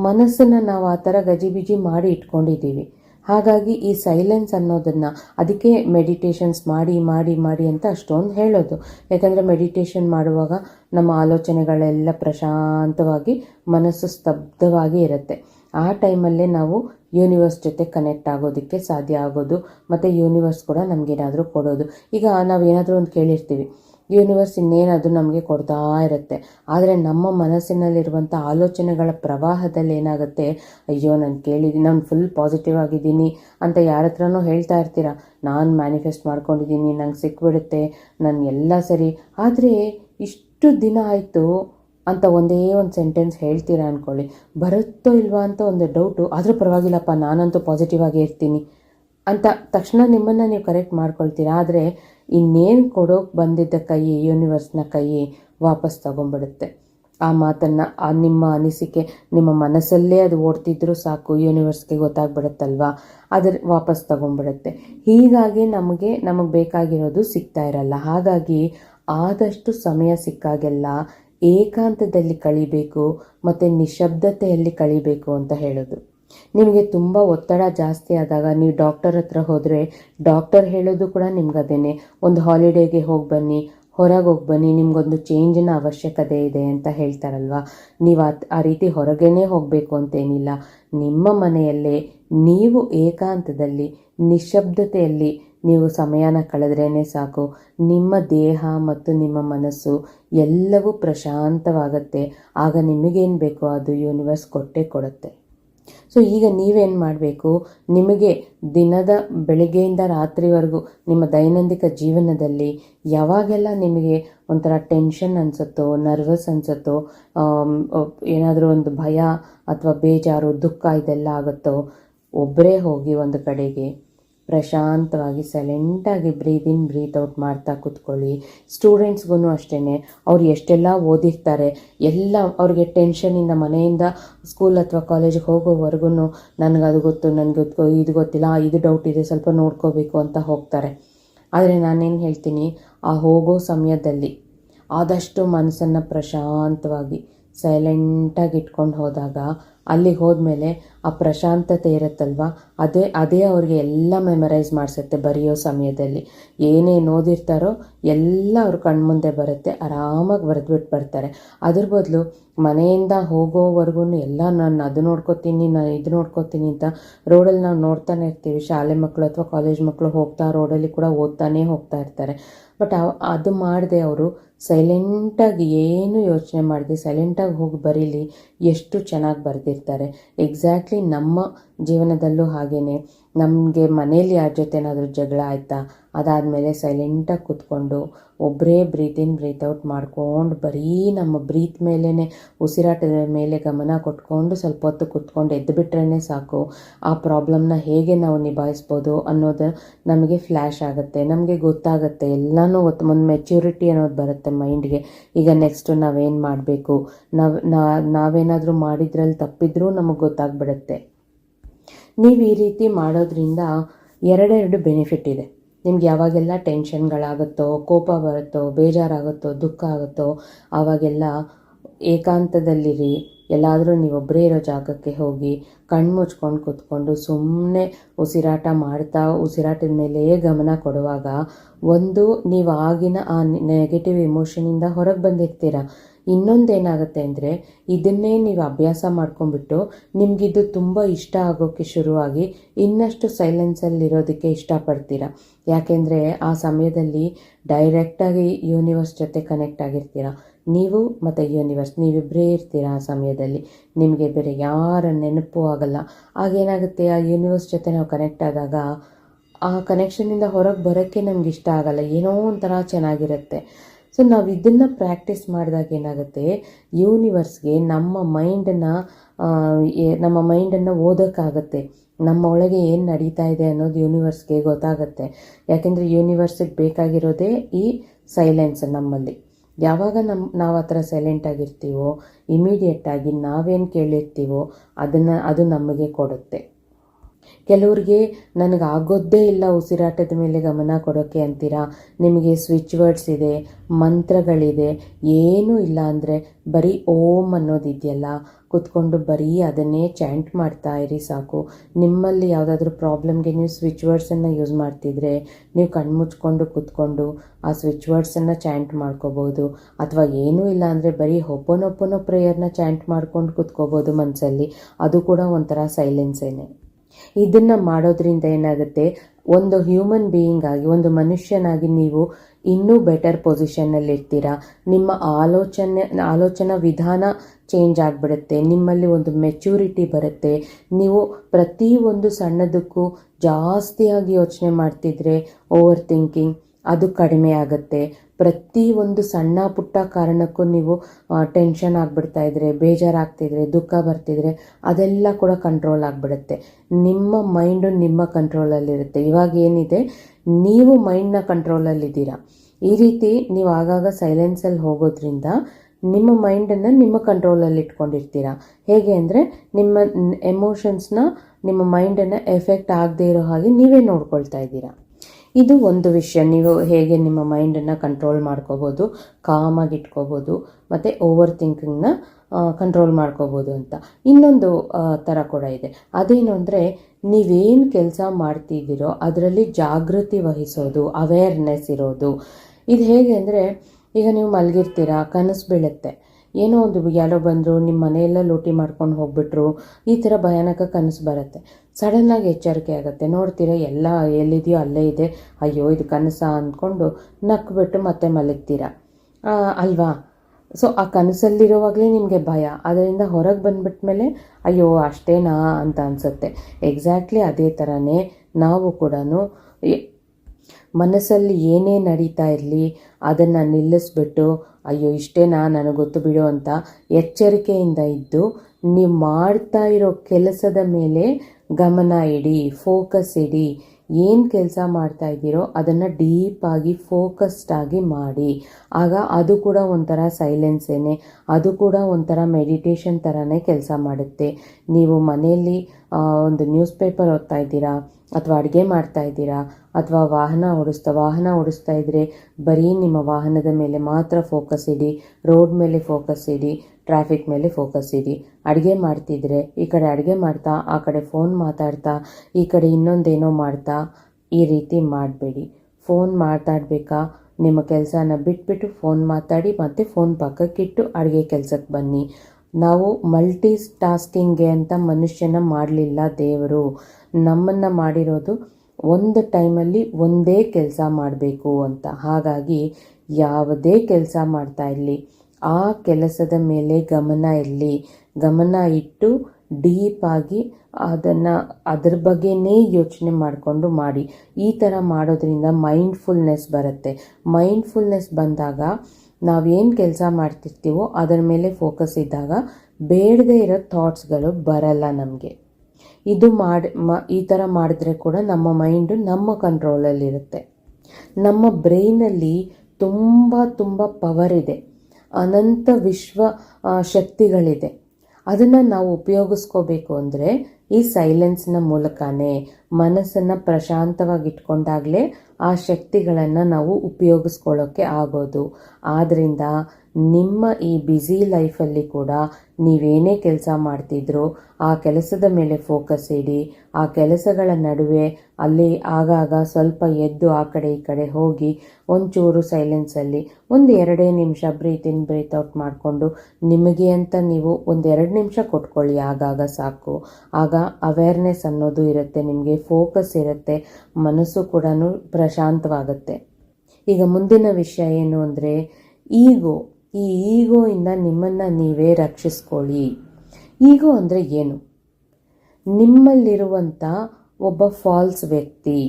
ಮನಸ್ಸನ್ನು ನಾವು ಆ ಥರ ಗಜಿಬಿಜಿ ಮಾಡಿ ಇಟ್ಕೊಂಡಿದ್ದೀವಿ. ಹಾಗಾಗಿ ಈ ಸೈಲೆನ್ಸ್ ಅನ್ನೋದನ್ನು ಅದಕ್ಕೆ ಮೆಡಿಟೇಷನ್ಸ್ ಮಾಡಿ ಮಾಡಿ ಮಾಡಿ ಅಂತ ಅಷ್ಟೊಂದು ಹೇಳೋದು. ಯಾಕಂದರೆ ಮೆಡಿಟೇಷನ್ ಮಾಡುವಾಗ ನಮ್ಮ ಆಲೋಚನೆಗಳೆಲ್ಲ ಪ್ರಶಾಂತವಾಗಿ ಮನಸ್ಸು ಸ್ತಬ್ಧವಾಗಿ ಇರುತ್ತೆ. ಆ ಟೈಮಲ್ಲೇ ನಾವು ಯೂನಿವರ್ಸ್ ಜೊತೆ ಕನೆಕ್ಟ್ ಆಗೋದಕ್ಕೆ ಸಾಧ್ಯ ಆಗೋದು, ಮತ್ತು ಯೂನಿವರ್ಸ್ ಕೂಡ ನಮಗೇನಾದರೂ ಕೊಡೋದು. ಈಗ ನಾವು ಏನಾದರೂ ಒಂದು ಕೇಳಿರ್ತೀವಿ. ಯೂನಿವರ್ಸ್ ಇನ್ನೇನದು ನಮಗೆ ಕೊಡ್ತಾ ಇರುತ್ತೆ. ಆದರೆ ನಮ್ಮ ಮನಸ್ಸಿನಲ್ಲಿರುವಂಥ ಆಲೋಚನೆಗಳ ಪ್ರವಾಹದಲ್ಲಿ ಏನಾಗುತ್ತೆ? ಅಯ್ಯೋ, ನಾನು ಕೇಳಿದ್ದೀನಿ ನಾನು ಫುಲ್ ಪಾಸಿಟಿವ್ ಆಗಿದ್ದೀನಿ ಅಂತ ಯಾರ ಹತ್ರನೂ ಹೇಳ್ತಾ ಇರ್ತೀರ? ನಾನು ಮ್ಯಾನಿಫೆಸ್ಟ್ ಮಾಡ್ಕೊಂಡಿದ್ದೀನಿ ನಂಗೆ ಸಿಕ್ಬಿಡುತ್ತೆ, ನಾನು ಎಲ್ಲ ಸರಿ. ಆದರೆ ಇಷ್ಟು ದಿನ ಆಯಿತು ಅಂತ ಒಂದೇ ಒಂದು ಸೆಂಟೆನ್ಸ್ ಹೇಳ್ತೀರಾ ಅಂದ್ಕೊಳ್ಳಿ ಬರುತ್ತೋ ಇಲ್ವಾ ಅಂತ ಒಂದು ಡೌಟು ಆದರೂ ಪರವಾಗಿಲ್ಲಪ್ಪ, ನಾನಂತೂ ಪಾಸಿಟಿವ್ ಆಗೇ ಇರ್ತೀನಿ ಅಂತ ತಕ್ಷಣ ನಿಮ್ಮನ್ನು ನೀವು ಕರೆಕ್ಟ್ ಮಾಡ್ಕೊಳ್ತೀರಾ? ಆದರೆ ಇನ್ನೇನು ಕೊಡೋಕೆ ಬಂದಿದ್ದ ಕೈ ಯೂನಿವರ್ಸ್ನ ಕೈ ವಾಪಸ್ ತಗೊಂಡ್ಬಿಡುತ್ತೆ. ಆ ಮಾತನ್ನು, ಆ ನಿಮ್ಮ ಅನಿಸಿಕೆ ನಿಮ್ಮ ಮನಸ್ಸಲ್ಲೇ ಅದು ಓಡ್ತಿದ್ರೂ ಸಾಕು ಯೂನಿವರ್ಸ್ಗೆ ಗೊತ್ತಾಗ್ಬಿಡುತ್ತಲ್ವಾ? ಅದ್ರ ವಾಪಸ್ ತಗೊಂಡ್ಬಿಡುತ್ತೆ. ಹೀಗಾಗಿ ನಮಗೆ ನಮಗೆ ಬೇಕಾಗಿರೋದು ಸಿಗ್ತಾ ಇರಲ್ಲ. ಹಾಗಾಗಿ ಆದಷ್ಟು ಸಮಯ ಸಿಕ್ಕಾಗೆಲ್ಲ ಏಕಾಂತದಲ್ಲಿ ಕಳಿಬೇಕು, ಮತ್ತು ನಿಶಬ್ದತೆಯಲ್ಲಿ ಕಳಿಬೇಕು ಅಂತ ಹೇಳೋದು. ನಿಮಗೆ ತುಂಬ ಒತ್ತಡ ಜಾಸ್ತಿ ಆದಾಗ ನೀವು ಡಾಕ್ಟರ್ ಹತ್ರ ಹೋದರೆ ಡಾಕ್ಟರ್ ಹೇಳೋದು ಕೂಡ ನಿಮ್ಗೆ ಅದೇನೆ. ಒಂದು ಹಾಲಿಡೇಗೆ ಹೋಗಿ ಬನ್ನಿ, ಹೊರಗೆ ಹೋಗಿ ಬನ್ನಿ, ನಿಮಗೊಂದು ಚೇಂಜಿನ ಅವಶ್ಯಕತೆ ಇದೆ ಅಂತ ಹೇಳ್ತಾರಲ್ವ? ನೀವು ಆ ರೀತಿ ಹೊರಗೇನೆ ಹೋಗಬೇಕು ಅಂತೇನಿಲ್ಲ. ನಿಮ್ಮ ಮನೆಯಲ್ಲೇ ನೀವು ಏಕಾಂತದಲ್ಲಿ ನಿಶಬ್ದತೆಯಲ್ಲಿ ನೀವು ಸಮಯನ ಕಳೆದ್ರೇ ಸಾಕು. ನಿಮ್ಮ ದೇಹ ಮತ್ತು ನಿಮ್ಮ ಮನಸ್ಸು ಎಲ್ಲವೂ ಪ್ರಶಾಂತವಾಗುತ್ತೆ. ಆಗ ನಿಮಗೇನು ಬೇಕೋ ಅದು ಯೂನಿವರ್ಸ್ ಕೊಟ್ಟೇ ಕೊಡುತ್ತೆ. ಸೊ ಈಗ ನೀವೇನು ಮಾಡಬೇಕು? ನಿಮಗೆ ದಿನದ ಬೆಳಗ್ಗೆಯಿಂದ ರಾತ್ರಿವರೆಗೂ ನಿಮ್ಮ ದೈನಂದಿಕ ಜೀವನದಲ್ಲಿ ಯಾವಾಗೆಲ್ಲ ನಿಮಗೆ ಒಂಥರ ಟೆನ್ಷನ್ ಅನಿಸುತ್ತೋ ನರ್ವಸ್ ಅನಿಸುತ್ತೋ ಏನಾದರೂ ಒಂದು ಭಯ ಅಥವಾ ಬೇಜಾರು, ದುಃಖ ಇದೆಲ್ಲ ಆಗುತ್ತೋ ಒಬ್ಬರೇ ಹೋಗಿ ಒಂದು ಕಡೆಗೆ ಪ್ರಶಾಂತವಾಗಿ ಸೈಲೆಂಟಾಗಿ ಬ್ರೀತ್ ಇನ್ ಬ್ರೀತ್ ಔಟ್ ಮಾಡ್ತಾ ಕೂತ್ಕೊಳ್ಳಿ. ಸ್ಟೂಡೆಂಟ್ಸ್ಗೂ ಅಷ್ಟೇ ಅವ್ರು ಎಷ್ಟೆಲ್ಲ ಓದಿರ್ತಾರೆ, ಎಲ್ಲ ಅವ್ರಿಗೆ ಟೆನ್ಷನಿಂದ ಮನೆಯಿಂದ ಸ್ಕೂಲ್ ಅಥವಾ ಕಾಲೇಜಿಗೆ ಹೋಗೋವರೆಗೂ ಅದು ಗೊತ್ತು ನನಗೆ ಇದು ಗೊತ್ತಿಲ್ಲ ಇದು ಡೌಟ್ ಇದೆ, ಸ್ವಲ್ಪ ನೋಡ್ಕೋಬೇಕು ಅಂತ ಹೋಗ್ತಾರೆ. ಆದರೆ ನಾನೇನು ಹೇಳ್ತೀನಿ, ಆ ಹೋಗೋ ಸಮಯದಲ್ಲಿ ಆದಷ್ಟು ಮನಸ್ಸನ್ನು ಪ್ರಶಾಂತವಾಗಿ ಸೈಲೆಂಟಾಗಿ ಇಟ್ಕೊಂಡು ಹೋದಾಗ ಅಲ್ಲಿಗೆ ಹೋದ್ಮೇಲೆ ಆ ಪ್ರಶಾಂತತೆ ಇರುತ್ತಲ್ವ? ಅದೇ ಅದೇ ಅವ್ರಿಗೆ ಎಲ್ಲ ಮೆಮರೈಸ್ ಮಾಡಿಸುತ್ತೆ ಬರೆಯೋ ಸಮಯದಲ್ಲಿ. ಏನೇನು ಓದಿರ್ತಾರೋ ಎಲ್ಲ ಅವ್ರ ಕಣ್ಮುಂದೆ ಬರುತ್ತೆ, ಆರಾಮಾಗಿ ಬರೆದ್ಬಿಟ್ಟು ಬರ್ತಾರೆ. ಅದ್ರ ಬದಲು ಮನೆಯಿಂದ ಹೋಗೋವರೆಗೂ ಎಲ್ಲ ನಾನು ಅದು ನೋಡ್ಕೋತೀನಿ, ನಾನು ಇದು ನೋಡ್ಕೋತೀನಿ ಅಂತ ರೋಡಲ್ಲಿ ನಾವು ನೋಡ್ತಾನೆ ಇರ್ತೀವಿ. ಶಾಲೆ ಮಕ್ಕಳು ಅಥವಾ ಕಾಲೇಜ್ ಮಕ್ಕಳು ಹೋಗ್ತಾ ರೋಡಲ್ಲಿ ಕೂಡ ಓದ್ತಾನೇ ಹೋಗ್ತಾ ಇರ್ತಾರೆ. ಬಟ್ ಅದು ಮಾಡದೆ ಅವರು ಸೈಲೆಂಟಾಗಿ ಏನು ಯೋಚನೆ ಮಾಡದೆ ಸೈಲೆಂಟಾಗಿ ಹೋಗಿ ಬರೀಲಿ ಎಷ್ಟು ಚೆನ್ನಾಗಿ ಬರೆದಿರ್ತಾರೆ. ಎಕ್ಸಾಕ್ಟ್ಲಿ ನಮ್ಮ ಜೀವನದಲ್ಲೂ ಹಾಗೇ ನಮಗೆ ಮನೇಲಿ ಯಾರ ಜೊತೆ ಏನಾದರೂ ಜಗಳ ಆಯಿತಾ? ಅದಾದಮೇಲೆ ಸೈಲೆಂಟಾಗಿ ಕೂತ್ಕೊಂಡು ಒಬ್ಬರೇ ಬ್ರೀತ್ ಇನ್ ಬ್ರೀತ್ ಔಟ್ ಮಾಡ್ಕೊಂಡು ಬರೀ ನಮ್ಮ ಬ್ರೀತ್ ಮೇಲೇ ಉಸಿರಾಟದ ಮೇಲೆ ಗಮನ ಕೊಟ್ಕೊಂಡು ಸ್ವಲ್ಪ ಹೊತ್ತು ಕೂತ್ಕೊಂಡು ಎದ್ದು ಬಿಟ್ರೇ ಸಾಕು. ಆ ಪ್ರಾಬ್ಲಮ್ನ ಹೇಗೆ ನಾವು ನಿಭಾಯಿಸ್ಬೋದು ಅನ್ನೋದು ನಮಗೆ ಫ್ಲ್ಯಾಶ್ ಆಗುತ್ತೆ, ನಮಗೆ ಗೊತ್ತಾಗುತ್ತೆ. ಎಲ್ಲನೂ ಗೊತ್ತು ಒಂದು ಮೆಚ್ಯೂರಿಟಿ ಅನ್ನೋದು ಬರುತ್ತೆ ಮೈಂಡ್ಗೆ ಈಗ ನೆಕ್ಸ್ಟು ನಾವೇನು ಮಾಡಬೇಕು? ನಾವು ನಾವೇನಾದರೂ ಮಾಡಿದ್ರಲ್ಲಿ ತಪ್ಪಿದ್ರೂ ನಮಗೆ ಗೊತ್ತಾಗ್ಬಿಡುತ್ತೆ. ನೀವು ಈ ರೀತಿ ಮಾಡೋದ್ರಿಂದ ಎರಡೆರಡು ಬೆನಿಫಿಟ್ ಇದೆ. ನಿಮ್ಗೆ ಯಾವಾಗೆಲ್ಲ ಟೆನ್ಷನ್ಗಳಾಗುತ್ತೋ ಕೋಪ ಬರುತ್ತೋ, ಬೇಜಾರಾಗುತ್ತೋ, ದುಃಖ ಆಗುತ್ತೋ, ಆವಾಗೆಲ್ಲ ಏಕಾಂತದಲ್ಲಿರಿ. ಎಲ್ಲಾದರೂ ನೀವೊಬ್ಬರೇ ಇರೋ ಜಾಗಕ್ಕೆ ಹೋಗಿ ಕಣ್ಣು ಮುಚ್ಕೊಂಡು ಕೂತ್ಕೊಂಡು ಸುಮ್ಮನೆ ಉಸಿರಾಟ ಮಾಡ್ತಾ, ಉಸಿರಾಟದ ಮೇಲೆಯೇ ಗಮನ ಕೊಡುವಾಗ ಒಂದು, ನೀವು ಆಗಿನ ಆ ನೆಗೆಟಿವ್ ಇಮೋಷನಿಂದ ಹೊರಗೆ ಬಂದಿರ್ತೀರ? ಇನ್ನೊಂದೇನಾಗುತ್ತೆ ಅಂದರೆ ಇದನ್ನೇ ನೀವು ಅಭ್ಯಾಸ ಮಾಡ್ಕೊಂಡ್ಬಿಟ್ಟು ನಿಮಗಿದು ತುಂಬ ಇಷ್ಟ ಆಗೋಕ್ಕೆ ಶುರುವಾಗಿ ಇನ್ನಷ್ಟು ಸೈಲೆನ್ಸಲ್ಲಿರೋದಕ್ಕೆ ಇಷ್ಟಪಡ್ತೀರ? ಯಾಕೆಂದರೆ ಆ ಸಮಯದಲ್ಲಿ ಡೈರೆಕ್ಟಾಗಿ ಯೂನಿವರ್ಸ್ ಜೊತೆ ಕನೆಕ್ಟ್ ಆಗಿರ್ತೀರ? ನೀವು ಮತ್ತು ಯೂನಿವರ್ಸ್ ನೀವಿಬ್ಬರೇ ಇರ್ತೀರ ಆ ಸಮಯದಲ್ಲಿ? ನಿಮಗೆ ಬೇರೆ ಯಾರ ನೆನಪು ಆಗಲ್ಲ. ಆಗೇನಾಗುತ್ತೆ ಆ ಯೂನಿವರ್ಸ್ ಜೊತೆ ನಾವು ಕನೆಕ್ಟ್ ಆದಾಗ ಆ ಕನೆಕ್ಷನಿಂದ ಹೊರಗೆ ಬರೋಕ್ಕೆ ನಮ್ಗೆ ಇಷ್ಟ ಆಗಲ್ಲ. ಏನೋ ಒಂಥರ ಚೆನ್ನಾಗಿರುತ್ತೆ. ಸೊ ನಾವು ಇದನ್ನು ಪ್ರಾಕ್ಟೀಸ್ ಮಾಡಿದಾಗ ಏನಾಗುತ್ತೆ? ಯೂನಿವರ್ಸ್ಗೆ ನಮ್ಮ ಮೈಂಡನ್ನು ನಮ್ಮ ಮೈಂಡನ್ನು ಓದೋಕ್ಕಾಗತ್ತೆ. ನಮ್ಮ ಒಳಗೆ ಏನು ನಡೀತಾ ಇದೆ ಅನ್ನೋದು ಯೂನಿವರ್ಸ್ಗೆ ಗೊತ್ತಾಗುತ್ತೆ. ಯಾಕೆಂದರೆ ಯೂನಿವರ್ಸಿಗೆ ಬೇಕಾಗಿರೋದೇ ಈ ಸೈಲೆನ್ಸ್ ನಮ್ಮಲ್ಲಿ. ಯಾವಾಗ ನಮ್ಮ ನಾವು ಆ ಥರ ಇಮಿಡಿಯೇಟ್ ಇಮಿಡಿಯೇಟಾಗಿ ನಾವೇನು ಕೇಳಿರ್ತೀವೋ, ಅದನ್ನು, ಅದು ನಮಗೆ ಕೊಡುತ್ತೆ. ಕೆಲವ್ರಿಗೆ ನನಗೆ ಆಗೋದೇ ಇಲ್ಲ ಉಸಿರಾಟದ ಮೇಲೆ ಗಮನ ಕೊಡೋಕ್ಕೆ ಅಂತೀರಾ? ನಿಮಗೆ ಸ್ವಿಚ್ ವರ್ಡ್ಸ್ ಇದೆ, ಮಂತ್ರಗಳಿದೆ, ಏನೂ ಇಲ್ಲ ಅಂದರೆ ಬರೀ ಓಮ್ ಅನ್ನೋದಿದೆಯಲ್ಲ? ಕೂತ್ಕೊಂಡು ಬರೀ ಅದನ್ನೇ ಚಾಂಟ್ ಮಾಡ್ತಾ ಇರಿ ಸಾಕು. ನಿಮ್ಮಲ್ಲಿ ಯಾವುದಾದ್ರೂ ಪ್ರಾಬ್ಲಮ್ಗೆ ನೀವು ಸ್ವಿಚ್ ವರ್ಡ್ಸನ್ನು ಯೂಸ್ ಮಾಡ್ತಿದ್ರೆ ನೀವು ಕಣ್ಮುಚ್ಕೊಂಡು ಕೂತ್ಕೊಂಡು ಆ ಸ್ವಿಚ್ ವರ್ಡ್ಸನ್ನು ಚಾಂಟ್ ಮಾಡ್ಕೋಬೋದು. ಅಥವಾ ಏನೂ ಇಲ್ಲ ಅಂದರೆ ಬರೀ ಒಪ್ಪನೊಪ್ಪನೋ ಪ್ರೇಯರ್ನ ಚಾಂಟ್ ಮಾಡ್ಕೊಂಡು ಕೂತ್ಕೋಬೋದು ಮನಸ್ಸಲ್ಲಿ ಅದು ಕೂಡ ಒಂಥರ ಸೈಲೆನ್ಸೇನೆ ಇದನ್ನು ಮಾಡೋದ್ರಿಂದ ಏನಾಗುತ್ತೆ? ಒಂದು ಹ್ಯೂಮನ್ ಬೀಯಿಂಗ್ ಆಗಿ, ಒಂದು ಮನುಷ್ಯನಾಗಿ ನೀವು ಇನ್ನೂ ಬೆಟರ್ ಪೊಸಿಷನ್ನಲ್ಲಿರ್ತೀರ ನಿಮ್ಮ ಆಲೋಚನೆ, ಆಲೋಚನಾ ವಿಧಾನ ಚೇಂಜ್ ಆಗಿಬಿಡುತ್ತೆ. ನಿಮ್ಮಲ್ಲಿ ಒಂದು ಮೆಚ್ಯೂರಿಟಿ ಬರುತ್ತೆ. ನೀವು ಪ್ರತಿ ಒಂದು ಸಣ್ಣದಕ್ಕೂ ಜಾಸ್ತಿಯಾಗಿ ಯೋಚನೆ ಮಾಡ್ತಿದ್ರೆ ಓವರ್ ಥಿಂಕಿಂಗ್ ಅದು ಕಡಿಮೆ ಆಗುತ್ತೆ. ಪ್ರತಿ ಒಂದು ಸಣ್ಣ ಪುಟ್ಟ ಕಾರಣಕ್ಕೂ ನೀವು ಟೆನ್ಷನ್ ಆಗಿಬಿಡ್ತಾ ಇದ್ರೆ ಬೇಜಾರಾಗ್ತಿದ್ರೆ ದುಃಖ ಬರ್ತಿದ್ರೆ ಅದೆಲ್ಲ ಕೂಡ ಕಂಟ್ರೋಲ್ ಆಗಿಬಿಡುತ್ತೆ. ನಿಮ್ಮ ಮೈಂಡು ನಿಮ್ಮ ಕಂಟ್ರೋಲಲ್ಲಿರುತ್ತೆ ಇವಾಗ ಏನಿದೆ, ನೀವು ಮೈಂಡ್ನ ಕಂಟ್ರೋಲಲ್ಲಿದ್ದೀರಾ ಈ ರೀತಿ ನೀವು ಆಗಾಗ ಸೈಲೆನ್ಸಲ್ಲಿ ಹೋಗೋದ್ರಿಂದ ನಿಮ್ಮ ಮೈಂಡನ್ನು ನಿಮ್ಮ ಕಂಟ್ರೋಲಲ್ಲಿ ಇಟ್ಕೊಂಡಿರ್ತೀರಾ. ಹೇಗೆ ಅಂದರೆ, ನಿಮ್ಮ ಎಮೋಷನ್ಸ್ನ ನಿಮ್ಮ ಮೈಂಡನ್ನು ಎಫೆಕ್ಟ್ ಆಗದೇ ಇರೋ ಹಾಗೆ ನೀವೇ ನೋಡ್ಕೊಳ್ತಾ ಇದ್ದೀರಾ. ಇದು ಒಂದು ವಿಷಯ. ನೀವು ಹೇಗೆ ನಿಮ್ಮ ಮೈಂಡನ್ನು ಕಂಟ್ರೋಲ್ ಮಾಡ್ಕೋಬೋದು ಕಾಮಾಗಿ ಇಟ್ಕೋಬೋದು, ಮತ್ತು ಓವರ್ ಥಿಂಕಿಂಗ್ನ ಕಂಟ್ರೋಲ್ ಮಾಡ್ಕೋಬೋದು ಅಂತ. ಇನ್ನೊಂದು ಥರ ಕೂಡ ಇದೆ. ಅದೇನು ಅಂದರೆ, ನೀವೇನು ಕೆಲಸ ಮಾಡ್ತಿದ್ದೀರೋ ಅದರಲ್ಲಿ ಜಾಗೃತಿ ವಹಿಸೋದು ಅವೇರ್ನೆಸ್ ಇರೋದು. ಇದು ಹೇಗೆ ಅಂದರೆ, ಈಗ ನೀವು ಮಲಗಿರ್ತೀರ, ಕನಸು ಬೀಳುತ್ತೆ. ಏನೋ ಒಂದು ಯಾರೋ ಬಂದರು ನಿಮ್ಮ ಮನೆಯೆಲ್ಲ ಲೂಟಿ ಮಾಡ್ಕೊಂಡು ಹೋಗ್ಬಿಟ್ರು, ಈ ಥರ ಭಯಾನಕ ಕನಸು ಬರುತ್ತೆ. ಸಡನ್ನಾಗಿ ಎಚ್ಚರಿಕೆ ಆಗುತ್ತೆ. ನೋಡ್ತೀರ, ಎಲ್ಲ ಎಲ್ಲಿದೆಯೋ ಅಲ್ಲೇ ಇದೆ. ಅಯ್ಯೋ, ಇದು ಕನಸ ಅಂದ್ಕೊಂಡು ನಕ್ಬಿಟ್ಟು ಮತ್ತೆ ಮಲಗ್ತೀರ? ಅಲ್ವಾ? ಸೊ ಆ ಕನಸಲ್ಲಿರೋವಾಗಲೇ ನಿಮಗೆ ಭಯ. ಅದರಿಂದ ಹೊರಗೆ ಬಂದ್ಬಿಟ್ಮೇಲೆ, ಅಯ್ಯೋ, ಅಷ್ಟೇನಾ ಅಂತ ಅನಿಸುತ್ತೆ. ಎಕ್ಸಾಕ್ಟ್ಲಿ ಅದೇ ಥರನೇ ನಾವು ಕೂಡ ಮನಸ್ಸಲ್ಲಿ ಏನೇ ನಡೀತಾ ಇರಲಿ, ಅದನ್ನು ನಿಲ್ಲಿಸ್ಬಿಟ್ಟು, ಅಯ್ಯೋ, ಇಷ್ಟೇನಾ? ನನಗೆ ಗೊತ್ತು ಬಿಡು ಅಂತ ಎಚ್ಚರಿಕೆಯಿಂದ ಇದ್ದು, ನೀವು ಮಾಡ್ತಾ ಇರೋ ಕೆಲಸದ ಮೇಲೆ ಗಮನ ಇಡಿ ಫೋಕಸ್ ಇಡಿ. ಏನು ಕೆಲಸ ಮಾಡ್ತಾ ಇದ್ದೀರೋ ಅದನ್ನು ಡೀಪಾಗಿ ಫೋಕಸ್ಡ್ ಆಗಿ ಮಾಡಿ. ಆಗ ಅದು ಕೂಡ ಒಂಥರ ಸೈಲೆನ್ಸೇನೆ ಅದು ಕೂಡ ಒಂಥರ ಮೆಡಿಟೇಷನ್ ಥರನೇ ಕೆಲಸ ಮಾಡುತ್ತೆ. ನೀವು ಮನೆಯಲ್ಲಿ ಒಂದು ನ್ಯೂಸ್ ಪೇಪರ್ ಓದ್ತಾ ಇದ್ದೀರಾ, ಅಥವಾ ಅಡುಗೆ ಮಾಡ್ತಾ ಇದ್ದೀರಾ, ಅಥವಾ ವಾಹನ ಓಡಿಸ್ತಾ ವಾಹನ ಓಡಿಸ್ತಾ ಇದ್ದರೆ ಬರೀ ನಿಮ್ಮ ವಾಹನದ ಮೇಲೆ ಮಾತ್ರ ಫೋಕಸ್ ಇಡಿ ರೋಡ್ ಮೇಲೆ ಫೋಕಸ್ ಇಡಿ ಟ್ರಾಫಿಕ್ ಮೇಲೆ ಫೋಕಸ್ ಇರಿ. ಅಡುಗೆ ಮಾಡ್ತಿದ್ರೆ ಈ ಕಡೆ ಅಡುಗೆ ಮಾಡ್ತಾ, ಆ ಕಡೆ ಫೋನ್ ಮಾತಾಡ್ತಾ, ಈ ಕಡೆ ಇನ್ನೊಂದೇನೋ ಮಾಡ್ತಾ, ಈ ರೀತಿ ಮಾಡಬೇಡಿ. ಫೋನ್ ಮಾತಾಡಬೇಕಾ? ನಿಮ್ಮ ಕೆಲಸನ ಬಿಟ್ಬಿಟ್ಟು ಫೋನ್ ಮಾತಾಡಿ ಮತ್ತು ಫೋನ್ ಪಕ್ಕಕ್ಕಿಟ್ಟು ಅಡುಗೆ ಕೆಲಸಕ್ಕೆ ಬನ್ನಿ. ನಾವು ಮಲ್ಟಿ ಟಾಸ್ಕಿಂಗ್ಗೆ ಅಂತ ಮನುಷ್ಯನ ಮಾಡಲಿಲ್ಲ ದೇವರು. ನಮ್ಮನ್ನು ಮಾಡಿರೋದು ಒಂದು ಟೈಮಲ್ಲಿ ಒಂದೇ ಕೆಲಸ ಮಾಡಬೇಕು ಅಂತ. ಹಾಗಾಗಿ ಯಾವುದೇ ಕೆಲಸ ಮಾಡ್ತಾ ಇರಲಿ. ಆ ಕೆಲಸದ ಮೇಲೆ ಗಮನ ಇರಲಿ. ಗಮನ ಇಟ್ಟು ಡೀಪಾಗಿ ಅದನ್ನು ಅದ್ರ ಬಗ್ಗೆನೇ ಯೋಚನೆ ಮಾಡಿಕೊಂಡು ಮಾಡಿ. ಈ ಥರ ಮಾಡೋದ್ರಿಂದ ಮೈಂಡ್ಫುಲ್ನೆಸ್ ಬರುತ್ತೆ. ಮೈಂಡ್ಫುಲ್ನೆಸ್ ಬಂದಾಗ ನಾವೇನು ಕೆಲಸ ಮಾಡ್ತಿರ್ತೀವೋ ಅದರ ಮೇಲೆ ಫೋಕಸ್ ಇದ್ದಾಗ ಬೇಡದೇ ಇರೋ ಥಾಟ್ಸ್ಗಳು ಬರಲ್ಲ ನಮಗೆ. ಇದು ಮಾಡಿ ಮ ಈ ಥರ ಮಾಡಿದ್ರೆ ಕೂಡ ನಮ್ಮ ಮೈಂಡು ನಮ್ಮ ಕಂಟ್ರೋಲಲ್ಲಿರುತ್ತೆ. ನಮ್ಮ ಬ್ರೈನಲ್ಲಿ ತುಂಬ ತುಂಬ ಪವರ್ ಇದೆ. ಅನಂತ ವಿಶ್ವ ಶಕ್ತಿಗಳಿದೆ. ಅದನ್ನು ನಾವು ಉಪಯೋಗಿಸ್ಕೋಬೇಕು ಅಂದರೆ ಈ ಸೈಲೆನ್ಸ್ನ ಮೂಲಕನೇ ಮನಸ್ಸನ್ನು ಪ್ರಶಾಂತವಾಗಿ ಇಟ್ಕೊಂಡಾಗಲೇ ಆ ಶಕ್ತಿಗಳನ್ನು ನಾವು ಉಪಯೋಗಿಸ್ಕೊಳ್ಳೋಕ್ಕೆ ಆಗೋದು. ಆದ್ದರಿಂದ ನಿಮ್ಮ ಈ ಬ್ಯುಸಿ ಲೈಫಲ್ಲಿ ಕೂಡ ನೀವೇನೇ ಕೆಲಸ ಮಾಡ್ತಿದ್ರೋ, ಆ ಕೆಲಸದ ಮೇಲೆ ಫೋಕಸ್ ಇಡಿ, ಆ ಕೆಲಸಗಳ ನಡುವೆ ಅಲ್ಲಿ ಆಗಾಗ ಸ್ವಲ್ಪ ಎದ್ದು ಆ ಕಡೆ ಈ ಕಡೆ ಹೋಗಿ ಒಂಚೂರು ಸೈಲೆನ್ಸಲ್ಲಿ ಒಂದು ಎರಡೇ ನಿಮಿಷ ಬ್ರೀತ್ ಇನ್ ಬ್ರೀತ್ ಔಟ್ ಮಾಡಿಕೊಂಡು ನಿಮಗೆ ಅಂತ ನೀವು ಒಂದು ಎರಡು ನಿಮಿಷ ಕೊಟ್ಕೊಳ್ಳಿ ಆಗಾಗ ಸಾಕು. ಆಗ ಅವೇರ್ನೆಸ್ ಅನ್ನೋದು ಇರುತ್ತೆ, ನಿಮಗೆ ಫೋಕಸ್ ಇರುತ್ತೆ, ಮನಸ್ಸು ಕೂಡ ಪ್ರಶಾಂತವಾಗುತ್ತೆ. ಈಗ ಮುಂದಿನ ವಿಷಯ ಏನು ಅಂದರೆ ಈಗೋ ಈ ಈಗೋಯಿಂದ ನಿಮ್ಮನ್ನು ನೀವೇ ರಕ್ಷಿಸ್ಕೊಳ್ಳಿ. ಈಗೋ ಅಂದರೆ ಏನು? ನಿಮ್ಮಲ್ಲಿರುವಂಥ ಒಬ್ಬ ಫಾಲ್ಸ್ ವ್ಯಕ್ತಿ.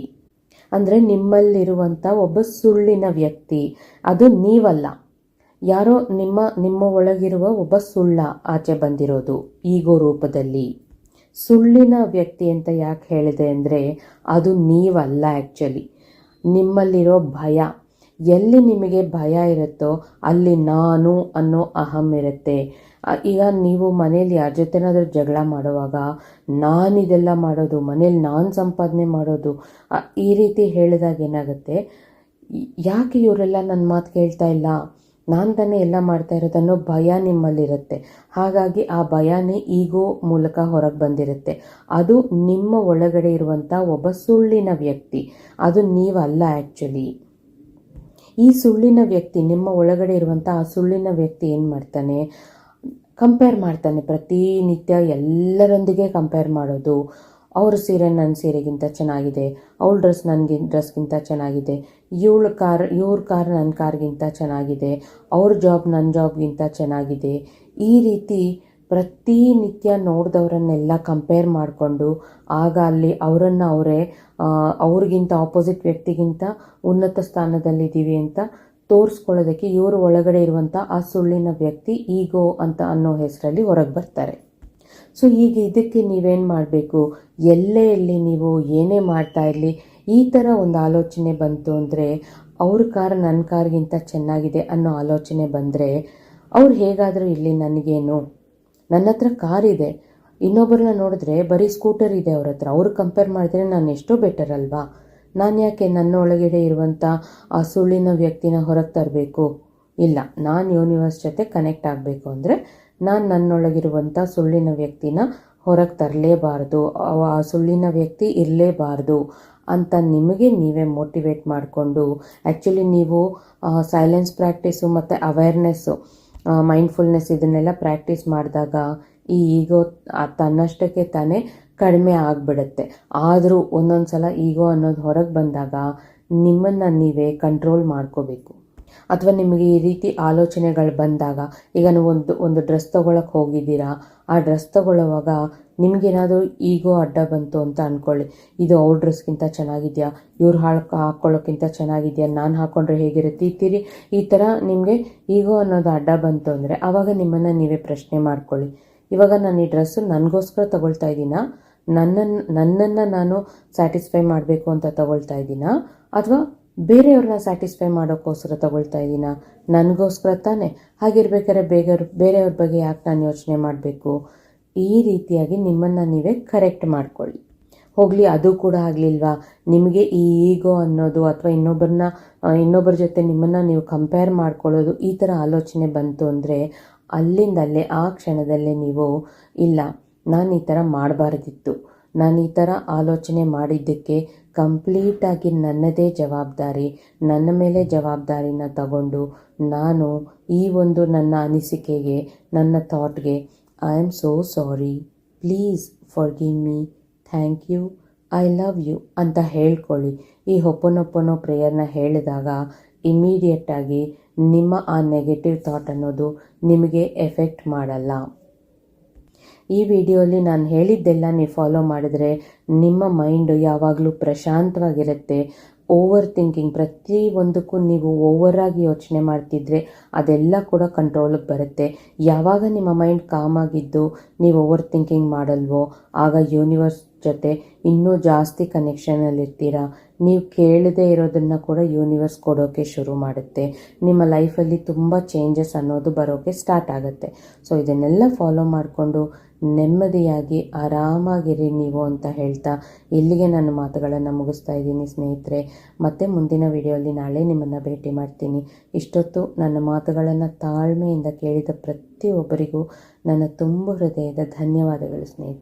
ಅಂದರೆ ನಿಮ್ಮಲ್ಲಿರುವಂಥ ಒಬ್ಬ ಸುಳ್ಳಿನ ವ್ಯಕ್ತಿ. ಅದು ನೀವಲ್ಲ. ಯಾರೋ ನಿಮ್ಮ ನಿಮ್ಮ ಒಳಗಿರುವ ಒಬ್ಬ ಸುಳ್ಳ ಆಚೆ ಬಂದಿರೋದು ಈಗೋ ರೂಪದಲ್ಲಿ. ಸುಳ್ಳಿನ ವ್ಯಕ್ತಿ ಅಂತ ಯಾಕೆ ಹೇಳಿದೆ ಅಂದರೆ ಅದು ನೀವಲ್ಲ ಆ್ಯಕ್ಚುಲಿ ನಿಮ್ಮಲ್ಲಿರೋ ಭಯ. ಎಲ್ಲಿ ನಿಮಗೆ ಭಯ ಇರುತ್ತೋ ಅಲ್ಲಿ ನಾನು ಅನ್ನೋ ಅಹಂ ಇರುತ್ತೆ. ಈಗ ನೀವು ಮನೇಲಿ ಯಾರ ಜೊತೆನಾದರೂ ಜಗಳ ಮಾಡುವಾಗ ನಾನು ಇದೆಲ್ಲ ಮಾಡೋದು, ಮನೇಲಿ ನಾನು ಸಂಪಾದನೆ ಮಾಡೋದು ಈ ರೀತಿ ಹೇಳಿದಾಗ ಏನಾಗುತ್ತೆ? ಯಾಕೆ ಇವರೆಲ್ಲ ನನ್ನ ಮಾತು ಕೇಳ್ತಾ ಇಲ್ಲ? ನಾನು ತಾನೇ ಎಲ್ಲ ಮಾಡ್ತಾ ಇರೋದನ್ನೋ ಭಯ ನಿಮ್ಮಲ್ಲಿರುತ್ತೆ. ಹಾಗಾಗಿ ಆ ಭಯನೇ ಈಗೋ ಮೂಲಕ ಹೊರಗೆ ಬಂದಿರುತ್ತೆ. ಅದು ನಿಮ್ಮ ಒಳಗಡೆ ಇರುವಂಥ ಒಬ್ಬ ಸುಳ್ಳಿನ ವ್ಯಕ್ತಿ. ಅದು ನೀವಲ್ಲ ಆ್ಯಕ್ಚುಲಿ ಈ ಸುಳ್ಳಿನ ವ್ಯಕ್ತಿ, ನಿಮ್ಮ ಒಳಗಡೆ ಇರುವಂಥ ಆ ಸುಳ್ಳಿನ ವ್ಯಕ್ತಿ ಏನು ಮಾಡ್ತಾನೆ? ಕಂಪೇರ್ ಮಾಡ್ತಾನೆ ಪ್ರತಿನಿತ್ಯ ಎಲ್ಲರೊಂದಿಗೆ ಕಂಪೇರ್ ಮಾಡೋದು. ಅವ್ರ ಸೀರೆ ನನ್ನ ಸೀರೆಗಿಂತ ಚೆನ್ನಾಗಿದೆ, ಅವಳ ಡ್ರೆಸ್ ನನಗೆ ಡ್ರೆಸ್ಗಿಂತ ಚೆನ್ನಾಗಿದೆ, ಇವಳ ಕಾರ್, ಇವ್ರ ಕಾರ್ ನನ್ನ ಕಾರ್ಗಿಂತ ಚೆನ್ನಾಗಿದೆ, ಅವ್ರ ಜಾಬ್ ನನ್ನ ಜಾಬ್ಗಿಂತ ಚೆನ್ನಾಗಿದೆ. ಈ ರೀತಿ ಪ್ರತಿನಿತ್ಯ ನೋಡಿದವರನ್ನೆಲ್ಲ ಕಂಪೇರ್ ಮಾಡಿಕೊಂಡು ಆಗ ಅಲ್ಲಿ ಅವರನ್ನು ಅವರೇ ಅವ್ರಿಗಿಂತ ಆಪೋಸಿಟ್ ವ್ಯಕ್ತಿಗಿಂತ ಉನ್ನತ ಸ್ಥಾನದಲ್ಲಿದ್ದೀವಿ ಅಂತ ತೋರಿಸ್ಕೊಳ್ಳೋದಕ್ಕೆ ಇವರು ಒಳಗಡೆ ಇರುವಂಥ ಆ ಸುಳ್ಳಿನ ವ್ಯಕ್ತಿ ಈಗೋ ಅಂತ ಅನ್ನೋ ಹೆಸರಲ್ಲಿ ಹೊರಗೆ ಬರ್ತಾರೆ. ಸೊ ಈಗ ಇದಕ್ಕೆ ನೀವೇನು ಮಾಡಬೇಕು? ಎಲ್ಲೇ ಇರಲಿ ನೀವು, ಏನೇ ಮಾಡ್ತಾ ಇರಲಿ, ಈ ಥರ ಒಂದು ಆಲೋಚನೆ ಬಂತು ಅಂದರೆ ಅವ್ರ ಕಾರ್ ನನ್ನ ಕಾರ್ಗಿಂತ ಚೆನ್ನಾಗಿದೆ ಅನ್ನೋ ಆಲೋಚನೆ ಬಂದರೆ ಅವ್ರು ಹೇಗಾದರೂ ಇಲ್ಲಿ ನನಗೇನು? ನನ್ನ ಹತ್ರ ಕಾರ್ ಇದೆ. ಇನ್ನೊಬ್ಬರನ್ನ ನೋಡಿದ್ರೆ ಬರೀ ಸ್ಕೂಟರ್ ಇದೆ ಅವ್ರ ಹತ್ರ. ಅವ್ರು ಕಂಪೇರ್ ಮಾಡಿದ್ರೆ ನಾನು ಎಷ್ಟೋ ಬೆಟರ್ ಅಲ್ವಾ? ನಾನು ಯಾಕೆ ನನ್ನ ಒಳಗಡೆ ಇರುವಂಥ ಆ ಸುಳ್ಳಿನ ವ್ಯಕ್ತಿನ ಹೊರಗೆ ತರಬೇಕು? ಇಲ್ಲ, ನಾನು ಯೂನಿವರ್ಸ್ ಜೊತೆ ಕನೆಕ್ಟ್ ಆಗಬೇಕು ಅಂದರೆ ನಾನು ನನ್ನೊಳಗಿರುವಂಥ ಸುಳ್ಳಿನ ವ್ಯಕ್ತಿನ ಹೊರಗೆ ತರಲೇಬಾರ್ದು. ಆ ಸುಳ್ಳಿನ ವ್ಯಕ್ತಿ ಇರಲೇಬಾರ್ದು ಅಂತ ನಿಮಗೆ ನೀವೇ ಮೋಟಿವೇಟ್ ಮಾಡಿಕೊಂಡು ಆ್ಯಕ್ಚುಲಿ ನೀವು ಸೈಲೆನ್ಸ್ ಪ್ರಾಕ್ಟೀಸು ಮತ್ತು ಅವೇರ್ನೆಸ್ಸು ಮೈಂಡ್ಫುಲ್ನೆಸ್ ಇದನ್ನೆಲ್ಲ ಪ್ರಾಕ್ಟೀಸ್ ಮಾಡಿದಾಗ ಈ ಈಗೋ ತನ್ನಷ್ಟಕ್ಕೆ ತಾನೇ ಕಡಿಮೆ ಆಗಿಬಿಡುತ್ತೆ. ಆದರೂ ಒಂದೊಂದು ಸಲ ಈಗೋ ಅನ್ನೋದು ಹೊರಗೆ ಬಂದಾಗ ನಿಮ್ಮನ್ನು ನೀವೇ ಕಂಟ್ರೋಲ್ ಮಾಡ್ಕೋಬೇಕು. ಅಥವಾ ನಿಮಗೆ ಈ ರೀತಿ ಆಲೋಚನೆಗಳು ಬಂದಾಗ, ಈಗ ನೀವು ಒಂದು ಒಂದು ಡ್ರೆಸ್ ತೊಗೊಳಕ್ಕೆ ಹೋಗಿದ್ದೀರಾ, ಆ ಡ್ರೆಸ್ ತೊಗೊಳ್ಳೋವಾಗ ನಿಮಗೇನಾದರೂ ಈಗೋ ಅಡ್ಡ ಬಂತು ಅಂತ ಅಂದ್ಕೊಳ್ಳಿ ಇದು ಅವ್ರ ಡ್ರೆಸ್ಗಿಂತ ಚೆನ್ನಾಗಿದೆಯಾ? ಇವ್ರು ಹಾಳು ಹಾಕ್ಕೊಳ್ಳೋಕ್ಕಿಂತ ಚೆನ್ನಾಗಿದೆಯಾ? ನಾನು ಹಾಕ್ಕೊಂಡ್ರೆ ಹೇಗಿರುತ್ತೆ? ಈ ಈ ಥರ ನಿಮಗೆ ಈಗೋ ಅನ್ನೋದು ಅಡ್ಡ ಬಂತು ಅಂದರೆ ಆವಾಗ ನಿಮ್ಮನ್ನು ನೀವೇ ಪ್ರಶ್ನೆ ಮಾಡ್ಕೊಳ್ಳಿ. ಇವಾಗ ನಾನು ಈ ಡ್ರೆಸ್ಸು ನನಗೋಸ್ಕರ ತಗೊಳ್ತಾ ಇದ್ದೀನಾ? ನನ್ನನ್ನು ನನ್ನನ್ನು ನಾನು ಸ್ಯಾಟಿಸ್ಫೈ ಮಾಡಬೇಕು ಅಂತ ತಗೊಳ್ತಾ ಇದ್ದೀನಾ? ಅಥವಾ ಬೇರೆಯವ್ರನ್ನ ಸ್ಯಾಟಿಸ್ಫೈ ಮಾಡೋಕ್ಕೋಸ್ಕರ ತಗೊಳ್ತಾ ಇದ್ದೀನಾ? ನನಗೋಸ್ಕರ ತಾನೇ? ಹಾಗಿರ್ಬೇಕಾದ್ರೆ ಬೇಗ ಬೇರೆಯವ್ರ ಬಗ್ಗೆ ಯಾಕೆ ನಾನು ಯೋಚನೆ ಮಾಡಬೇಕು? ಈ ರೀತಿಯಾಗಿ ನಿಮ್ಮನ್ನು ನೀವೇ ಕರೆಕ್ಟ್ ಮಾಡ್ಕೊಳ್ಳಿ. ಹೋಗಲಿ, ಅದು ಕೂಡ ಆಗಲಿಲ್ವಾ? ನಿಮಗೆ ಈ ಈಗೋ ಅನ್ನೋದು ಅಥವಾ ಇನ್ನೊಬ್ಬರನ್ನ ಇನ್ನೊಬ್ಬರ ಜೊತೆ ನಿಮ್ಮನ್ನು ನೀವು ಕಂಪೇರ್ ಮಾಡ್ಕೊಳ್ಳೋದು ಈ ಥರ ಆಲೋಚನೆ ಬಂತು ಅಂದರೆ ಅಲ್ಲಿಂದಲ್ಲೇ, ಆ ಕ್ಷಣದಲ್ಲೇ ನೀವು, ಇಲ್ಲ, ನಾನು ಈ ಥರ ಮಾಡಬಾರ್ದಿತ್ತು. ನಾನು ಈ ಥರ ಆಲೋಚನೆ ಮಾಡಿದ್ದಕ್ಕೆ ಕಂಪ್ಲೀಟಾಗಿ ನನ್ನದೇ ಜವಾಬ್ದಾರಿ, ನನ್ನ ಮೇಲೆ ಜವಾಬ್ದಾರಿನ ತಗೊಂಡು ನಾನು ಈ ಒಂದು ನನ್ನ ಅನಿಸಿಕೆಗೆ, ನನ್ನ ಥಾಟ್ಗೆ I am so sorry please forgive me thank you I love you ಅಂತ ಹೇಳ್ಕೊಳ್ಳಿ. ಈ ಹೊಪ್ಪನೊಪ್ಪನೋ ಪ್ರೇಯರ್ನ ಹೇಳಿದಾಗ ಇಮ್ಮಿಡಿಯೇಟಾಗಿ ನಿಮ್ಮ ಆ ನೆಗೆಟಿವ್ ಥಾಟ್ ಅನ್ನೋದು ನಿಮಗೆ ಎಫೆಕ್ಟ್ ಮಾಡಲ್ಲ. ಈ ವಿಡಿಯೋಲಿ ನಾನು ಹೇಳಿದ್ದೆಲ್ಲ ನೀವು ಫಾಲೋ ಮಾಡಿದರೆ ನಿಮ್ಮ ಮೈಂಡು ಯಾವಾಗಲೂ ಪ್ರಶಾಂತವಾಗಿರುತ್ತೆ. ಓವರ್ ಥಿಂಕಿಂಗ್ ಪ್ರತಿ ಒಂದಕ್ಕೂ ನೀವು ಓವರಾಗಿ ಯೋಚನೆ ಮಾಡ್ತಿದ್ರೆ ಅದೆಲ್ಲ ಕೂಡ ಕಂಟ್ರೋಲಿಗೆ ಬರುತ್ತೆ. ಯಾವಾಗ ನಿಮ್ಮ ಮೈಂಡ್ ಕಾಮ್ ಆಗಿದ್ದು ನೀವು ಓವರ್ ಥಿಂಕಿಂಗ್ ಮಾಡಲ್ವೋ, ಆಗ ಯೂನಿವರ್ಸ್ ಜೊತೆ ಇನ್ನೂ ಜಾಸ್ತಿ ಕನೆಕ್ಷನಲ್ಲಿರ್ತೀರ ನೀವು ಕೇಳದೇ ಇರೋದನ್ನು ಕೂಡ ಯೂನಿವರ್ಸ್ ಕೊಡೋಕ್ಕೆ ಶುರು ಮಾಡುತ್ತೆ. ನಿಮ್ಮ ಲೈಫಲ್ಲಿ ತುಂಬ ಚೇಂಜಸ್ ಅನ್ನೋದು ಬರೋಕ್ಕೆ ಸ್ಟಾರ್ಟ್ ಆಗುತ್ತೆ. ಸೊ ಇದನ್ನೆಲ್ಲ ಫಾಲೋ ಮಾಡಿಕೊಂಡು ನೆಮ್ಮದಿಯಾಗಿ ಆರಾಮಾಗಿರಿ ನೀವು ಅಂತ ಹೇಳ್ತಾ ಇಲ್ಲಿಗೆ ನನ್ನ ಮಾತುಗಳನ್ನು ಮುಗಿಸ್ತಾ ಇದ್ದೀನಿ ಸ್ನೇಹಿತರೆ. ಮತ್ತೆ ಮುಂದಿನ ವಿಡಿಯೋಲಿ ನಾಳೆ ನಿಮ್ಮನ್ನು ಭೇಟಿ ಮಾಡ್ತೀನಿ. ಇಷ್ಟೊತ್ತು ನನ್ನ ಮಾತುಗಳನ್ನು ತಾಳ್ಮೆಯಿಂದ ಕೇಳಿದ ಪ್ರತಿಯೊಬ್ಬರಿಗೂ ನನ್ನ ತುಂಬ ಹೃದಯದ ಧನ್ಯವಾದಗಳು ಸ್ನೇಹಿತರೆ.